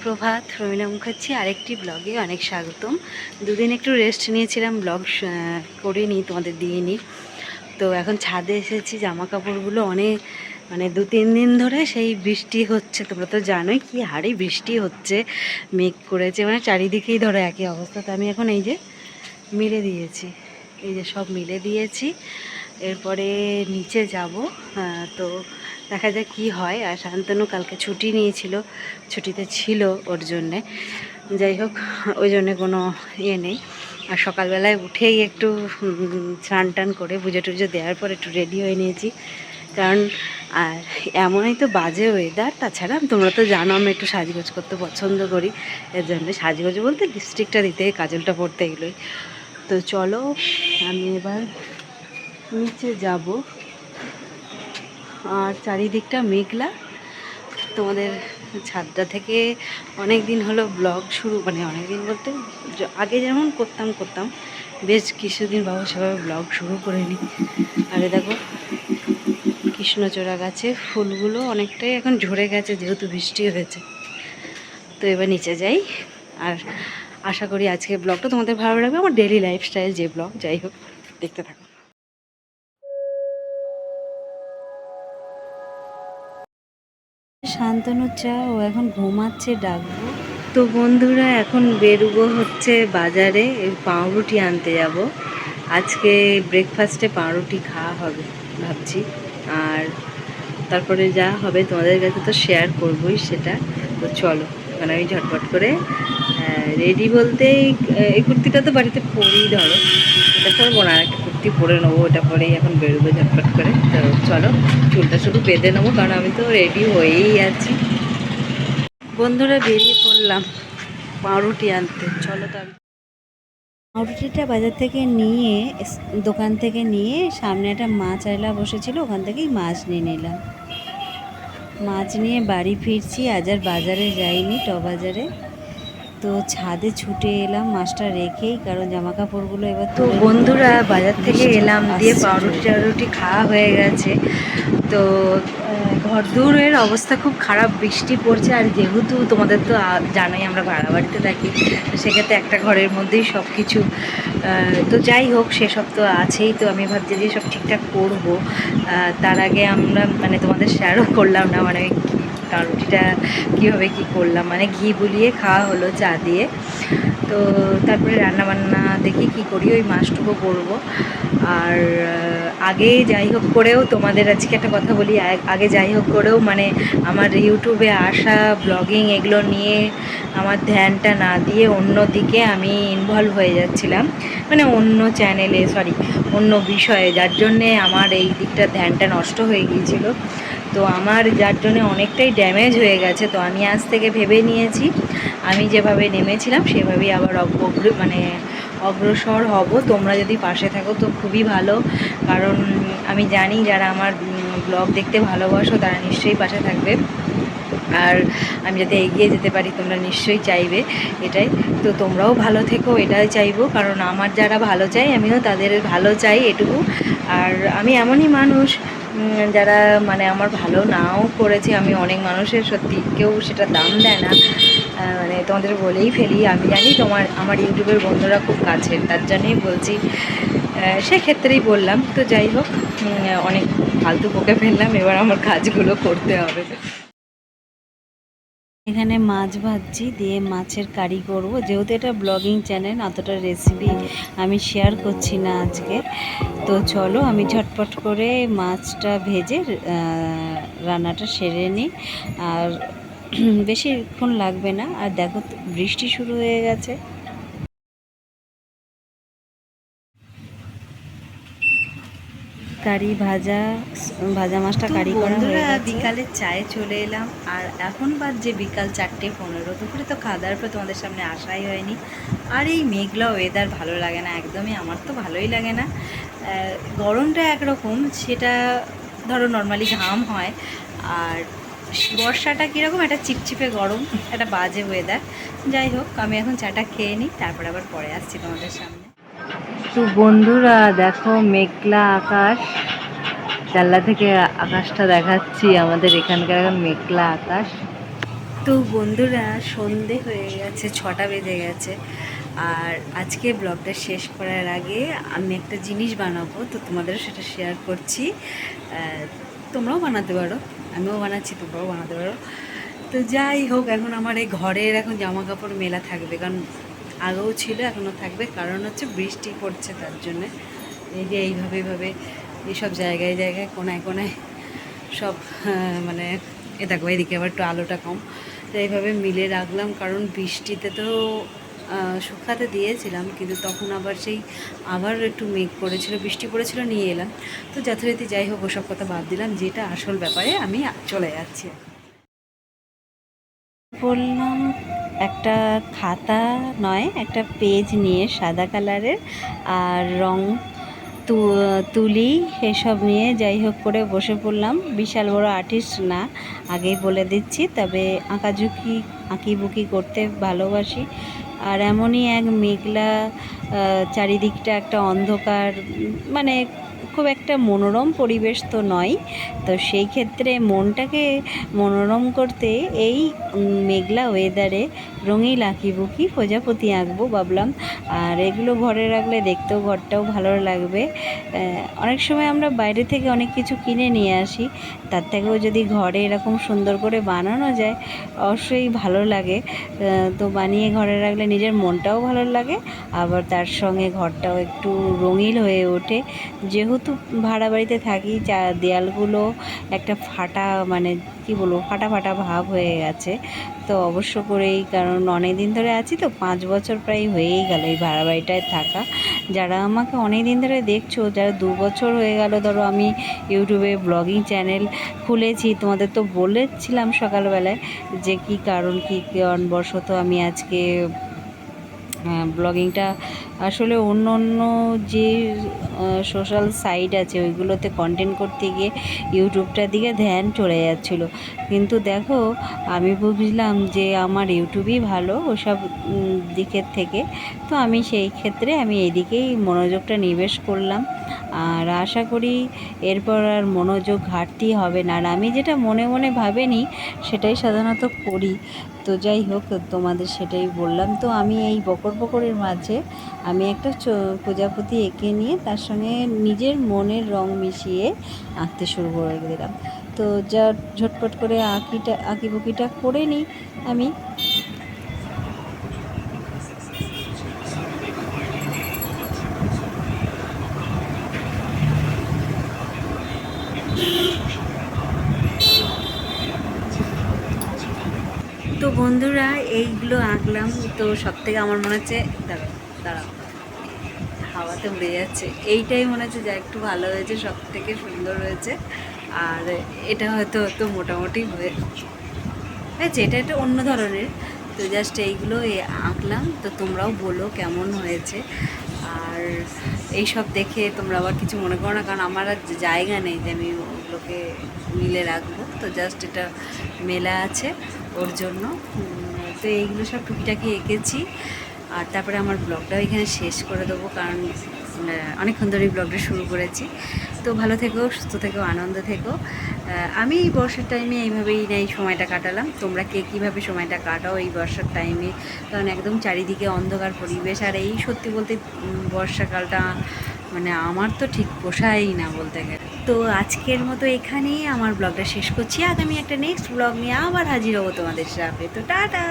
সুপ্রভাত রমিলা মুখার্জি, আরেকটি ব্লগে অনেক স্বাগতম। দুদিন একটু রেস্ট নিয়েছিলাম, ব্লগ করিনি, তোমাদের দিয়ে নিই তো এখন ছাদে এসেছি জামা কাপড়গুলো অনেক মানে দু, তিন দিন ধরে সেই বৃষ্টি হচ্ছে, তোমরা তো জানোই কি হারে বৃষ্টি হচ্ছে, মেঘ করেছে মানে চারিদিকেই ধরো একই অবস্থা। তো আমি এখন এই যে মিলে দিয়েছি, এই যে সব মিলে দিয়েছি। এরপরে নিচে যাব তো দেখা যাক কি হয়। আর শান্তনু কালকে ছুটি নিয়েছিল, ছুটিতে ছিল ওর জন্যে। যাই হোক, ওই জন্যে কোনো ইয়ে নেই। আর সকালবেলায় উঠেই একটু স্নান টান করে পুজো টুজো দেওয়ার পর একটু রেডি হয়ে নিয়েছি। কারণ, আর এমনই তো বাজে ওয়েদার তাছাড়া তোমরা তো জানো আমি একটু সাজগোজ করতে পছন্দ করি। এর জন্য সাজগোজ বলতে লিপস্টিকটা দিতে, কাজলটা পরতে এগুলোই। তো চলো, আমি এবার নিচে যাব। আর চারিদিকটা মেঘলা। তোমাদের ছাদটা থেকে অনেক দিন হলো ব্লগ শুরু মানে অনেক দিন বলতে আগে যেমন করতাম করতাম। বেশ কিছুদিন বাবু সেভাবে ব্লগ শুরু করে নিই আরে দেখো, কৃষ্ণচূড়া গাছে ফুলগুলো অনেকটাই এখন ঝরে গেছে, যেহেতু বৃষ্টি হয়েছে। তো এবার নিচে যাই। আর আশা করি আজকে ব্লগটা তোমাদের ভালো লাগবে, আমার ডেলি লাইফস্টাইল যে ব্লগ, যাই হোক, দেখতে থাকো। শান্তনু চা, ও এখন ঘুমাচ্ছে ডাকবো তো বন্ধুরা, এখন বেরোবো হচ্ছে বাজারে পাউরুটি আনতে যাব। আজকে ব্রেকফাস্টে পাউরুটি খাওয়া হবে, ভাবছি। আর তারপরে যা হবে তোমাদের কাছে তো শেয়ার করবোই সেটা। তো চলো মানে আমি ঝটপট করে রেডি বলতে এই- কুর্তিটা তো বাড়িতে পরেই ধরো। এটা পরবো না কুর্তি পরে নেব, ওটা পরেই এখন বেরোবো ঝটপট করে। তো চলো, চুলটা শুধু বেঁধে নেব, কারণ আমি তো রেডি হয়েই আছি। বন্ধুরা, বেরিয়ে পড়লাম পাউরুটি আনতে। চলো তো পাউরুটিটা বাজার থেকে নিয়ে দোকান থেকে নিয়ে সামনে একটা মাছ আয়লা বসেছিল, ওখান থেকেই মাছ নিয়ে নিলাম। মাছ নিয়ে বাড়ি ফিরছি, আজ আর বাজারে যাইনি ট বাজারে তো ছাদে ছুটে এলাম মাছটা রেখেই কারণ জামা কাপড়গুলো এবার তো বন্ধুরা বাজার থেকে এলাম দিয়ে পাউরুটি টাউরুটি খাওয়া হয়ে গেছে। তো ঘর দূরের অবস্থা খুব খারাপ বৃষ্টি পড়ছে আর যেহেতু তোমাদের তো জানোই আমরা ভাড়া বাড়িতে থাকি সেক্ষেত্রে একটা ঘরের মধ্যেই সব কিছু তো যাই হোক সেসব তো আছেই তো আমি ভাবছি যে সব ঠিকঠাক করব। তার আগে আমরা মানে তোমাদের শেয়ারও করলাম না মানে পাউরুটিটা কীভাবে কী করলাম মানে ঘি বুলিয়ে খাওয়া হলো চা দিয়ে। তো তারপরে রান্নাবান্না দেখি কি করি, ওই মাছটুকু করব। আর আগে যাই হোক করেও তোমাদের আজকে একটা কথা বলি আগে যাই হোক করেও মানে আমার ইউটিউবে আসা, ব্লগিং এগুলো নিয়ে আমার ধ্যানটা না দিয়ে অন্য দিকে আমি ইনভলভ হয়ে যাচ্ছিলাম। মানে অন্য চ্যানেলে সরি অন্য বিষয়ে, যার জন্যে আমার এই দিকটা ধ্যানটা নষ্ট হয়ে গিয়েছিল। তো আমার যার জন্য অনেকটাই ড্যামেজ হয়ে গেছে, তো আমি আজ থেকে ভেবে নিয়েছি। আমি যেভাবে নেমেছিলাম, সেভাবেই আবার অগ্র মানে অগ্রসর হব। তোমরা যদি পাশে থাকো তো খুবই ভালো। কারণ আমি জানি যারা আমার ব্লগ দেখতে ভালোবাসো তারা নিশ্চয়ই পাশে থাকবে। আর আমি যাতে এগিয়ে যেতে পারি তোমরা নিশ্চয়ই চাইবে, এটাই। তো তোমরাও ভালো থেকো, এটাই চাইব। কারণ আমার যারা ভালো চাই আমিও তাদের ভালো চাই এটুকু। আর আমি এমনই মানুষ যারা মানে আমার ভালো নাও করেছে, আমি অনেক মানুষের সত্যি কেউ সেটা দাম দেয় না। মানে তোমাদের বলেই ফেলি, আমি জানি তোমার, আমার ইউটিউবের বন্ধুরা খুব কাছের, তার জন্যই বলছি। সেক্ষেত্রেই বললাম, তো যাই হোক অনেক ফালতু বকে ফেললাম, এবার আমার কাজগুলো করতে হবে। এখানে মাছ ভাজছি, দিয়ে মাছের কারি করব। যেহেতু এটা ব্লগিং চ্যানেল অতটা রেসিপি আমি শেয়ার করছি না আজকে। তো চলো আমি ঝটপট করে মাছটা ভেজে রান্নাটা সেরে নিই। আর বেশিক্ষণ লাগবে না। আর দেখো, বৃষ্টি শুরু হয়ে গেছে। কারি ভাজা ভাজা মাছটা কারি করা হয়ে গেছে। বিকালে চায়ে চলে এলাম। আর এখন বাদ যে বিকাল চারটে পনেরো। দুপুরে তো খাওয়া দাওয়ার পর তোমাদের সামনে আসাই হয়নি। আর এই মেঘলা ওয়েদার ভালো লাগে না একদমই আমার তো ভালোই লাগে না। গরমটা একরকম সেটা ধরো নর্মালি ঘাম হয়। আর বর্ষাটা কীরকম একটা চিপচিপে গরম একটা বাজে ওয়েদার যাই হোক আমি এখন চাটা খেয়ে নিই তারপর আবার পরে আসছি তোমাদের সামনে। তো বন্ধুরা, দেখো মেঘলা আকাশ। জানলা থেকে আকাশটা দেখাচ্ছি, আমাদের এখানকার এখন মেঘলা আকাশ। তো বন্ধুরা, সন্ধে হয়ে গেছে, ছটা বেজে গেছে। আর আজকে ব্লগটা শেষ করার আগে আমি একটা জিনিস বানাবো, তো তোমাদের সেটা শেয়ার করছি। তোমরাও বানাতে পারো, আমিও বানাচ্ছি, তোমরাও বানাতে পারো। তো যাই হোক, এখন আমার এই ঘরের এখন জামা কাপড় মেলা থাকবে, কারণ আগেও ছিল, এখনও থাকবে। কারণ হচ্ছে বৃষ্টি পড়ছে তার জন্যে। এই যে এইভাবে এইভাবে, এইসব জায়গায় জায়গায়, কোনায় কোনায় সব মানে এ দেখো, এদিকে আবার একটু আলোটা কম। তো এইভাবে মিলে রাখলাম, কারণ বৃষ্টিতে তো শুকাতে দিয়েছিলাম, কিন্তু তখন আবার সেই আবার একটু মেঘ পড়েছিল বৃষ্টি পড়েছিল, নিয়ে এলাম। তো যথারীতি যাই হোক, ওসব কথা বাদ দিলাম, যেটা আসল ব্যাপারে আমি চলে যাচ্ছি। বললাম একটা খাতা নয়, একটা পেজ নিয়ে সাদা কালারের আর রং তুলি এসব নিয়ে যাই হোক করে বসে পড়লাম। বিশাল বড় আর্টিস্ট না, আগেই বলে দিচ্ছি। তবে আঁকাঝুঁকি, আঁকিবুকি করতে ভালোবাসি। আর এমনই এক মেঘলা চারিদিকটা একটা অন্ধকার মানে খুব একটা মনোরম পরিবেশ তো নয়। তো সেই ক্ষেত্রে মনটাকে মনোরম করতে এই মেঘলা ওয়েদারে রঙিন আঁকিবুকি প্রজাপতি আঁকবো ভাবলাম। আর এগুলো ঘরে রাখলে দেখতেও ঘরটাও ভালো লাগবে। অনেক সময় আমরা বাইরে থেকে অনেক কিছু কিনে নিয়ে আসি। তার থেকেও যদি ঘরে এরকম সুন্দর করে বানানো যায়, অবশ্যই ভালো লাগে। তো বানিয়ে ঘরে রাখলে নিজের মনটাও ভালো লাগে। আবার তার সঙ্গে ঘরটাও একটু রঙিন হয়ে ওঠে। যেহেতু ভাড়া বাড়িতে থাকি, চা, দেয়ালগুলো একটা ফাটা মানে কি বলব, ফাটা ফাটা ভাব হয়ে গেছে। তো অবশ্য করেই, কারণ অনেক দিন ধরে আছি তো, পাঁচ বছর প্রায় হয়েই গেল এই ভাড়া বাড়িটায় থাকা। যারা আমাকে অনেক দিন ধরে দেখছ, যারা দু বছর হয়ে গেল, ধরো আমি ইউটিউবে ব্লগিং চ্যানেল খুলেছি, তোমাদের তো বলেছিলাম সকালবেলায় যে কি কারণ, কী কারণবশত আমি আজকে ব্লগিংটা আসলে অন্য অন্য যে সোশ্যাল সাইট আছে, ওইগুলোতে কন্টেন্ট করতে গিয়ে ইউটিউবটার দিকে ধ্যান চলে যাচ্ছিল। কিন্তু দেখো, আমি বুঝলাম যে আমার ইউটিউবই ভালো ওসব দিকের থেকে। তো আমি সেই ক্ষেত্রে আমি এদিকেই মনোযোগটা নিবেশ করলাম। আর আশা করি এরপর আর মনোযোগ ঘাটতি হবে না। আর আমি যেটা মনে মনে ভাবেনি, সেটাই সাধারণত করি। তো যাই হোক, তোমাদের সেটাই বললাম। তো আমি এই বকর বকরের মাঝে আমি একটা প্রজাপতি এঁকে নিয়ে তার সঙ্গে নিজের মনের রং মিশিয়ে আঁকতে শুরু করে দিলাম। তো যা ঝটপট করে আঁকিটা, আঁকিবুকিটা করে নিই আমি। তো বন্ধুরা, এইগুলো আঁকলাম, তো সব থেকে আমার মনে হচ্ছে, দাঁড়াও হাওয়াতে উড়ে যাচ্ছে। এইটাই মনে হচ্ছে যা একটু ভালো হয়েছে সব থেকে সুন্দর হয়েছে। আর এটা হয়তো তো মোটামুটি হয়ে হয়েছে এটা একটা অন্য ধরনের। তো জাস্ট এইগুলো আঁকলাম। তো তোমরাও বলো কেমন হয়েছে। আর এই সব দেখে তোমরা আবার কিছু মনে করো না। কারণ আমার আর জায়গা নেই যে আমি ওগুলোকে মিলে রাখব। তো জাস্ট এটা মেলা আছে ওর জন্য। তো এইগুলো সব টুকিটাকি এঁকেছি। আর তারপরে আমার ব্লগটাও এখানে শেষ করে দেবো। কারণ অনেকক্ষণ ধরে ব্লগটা শুরু করেছি। তো ভালো থেকো, সুস্থ থেকো, আনন্দ থেকো। আমি এই বর্ষার টাইমে এইভাবেই না, এই সময়টা কাটালাম। তোমরা কে কীভাবে সময়টা কাটাও এই বর্ষার টাইমে কারণ একদম চারিদিকে অন্ধকার পরিবেশ। আর এই সত্যি বলতে বর্ষাকালটা মানে আমার তো ঠিক পোষায়ই না বলতে গেলে। তো আজকের মতো এখানেই আমার ব্লগটা শেষ করছি। আগামী একটা নেক্সট ব্লগ নিয়ে আবার হাজির হব তোমাদের সাথে। তো টাটা!